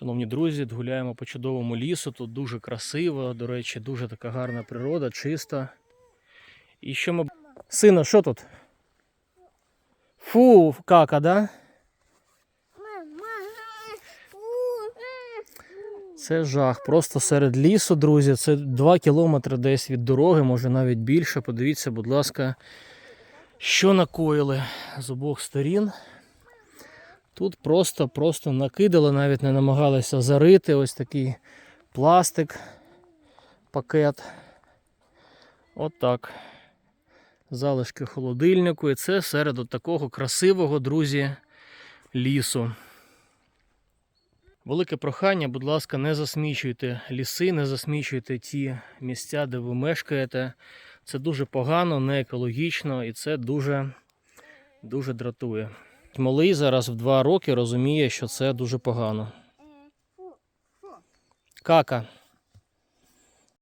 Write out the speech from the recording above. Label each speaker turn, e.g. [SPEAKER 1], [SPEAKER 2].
[SPEAKER 1] Шановні друзі, гуляємо по чудовому лісу. Тут дуже красиво, до речі, дуже така гарна природа, чиста. І що ми. Сина, що тут? Фу, кака, да? Це жах. Просто серед лісу, друзі. Це 2 кілометри десь від дороги, може навіть більше. Подивіться, будь ласка, що накоїли з обох сторін. Тут просто-просто накидали, навіть не намагалися зарити ось такий пластик, пакет. От так. Залишки холодильнику. І це серед от такого красивого, друзі, лісу. Велике прохання, будь ласка, не засмічуйте ліси, не засмічуйте ті місця, де ви мешкаєте. Це дуже погано, не екологічно і це дуже, дуже дратує. Малий зараз в два роки розуміє, що це дуже погано. Кака.